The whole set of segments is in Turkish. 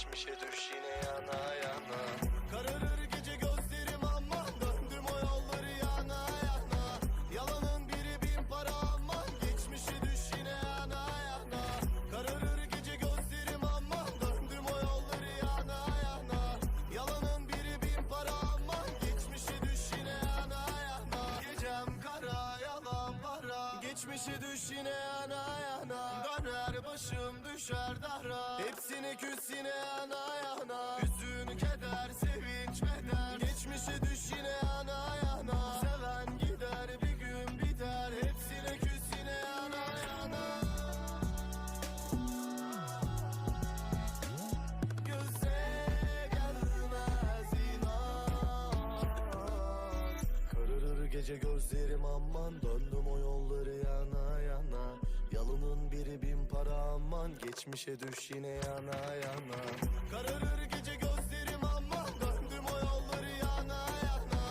Geçmişe düş yine yana yana. Kararır gece gözlerim aman Döndüm o yolları yana yana. Yalanın biri bin para aman Geçmişe düş yine yana yana. Kararır gece gözlerim aman Döndüm o yolları yana yana. Yalanın biri bin para aman Geçmişe düş yine yana yana. Gecem kara yalan para. Geçmişe düş yine yana yana başım düşer dara Hepsini küs yine yana. Yana Hüzün keder sevinç beder Geçmişe düş yine yana yana. Seven gider bir gün biter. Hepsine küs yine yana yana. Göze gelmez inan. Kararır gece gözlerim aman Döndüm o yolları yana yana aman Geçmişe düş yine yana yana. Kararır gece gözlerim aman Döndüm o yolları yana yana.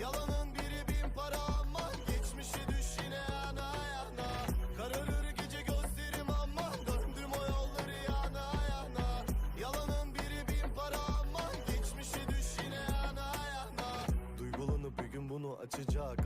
Yalanın biri bin para aman Geçmişe düş yine yana yana. Kararır gece gözlerim aman Döndüm o yolları yana yana. Yalanın biri bin para aman Geçmişe düş yine yana yana. Duygulanıp bir gün bunu açacak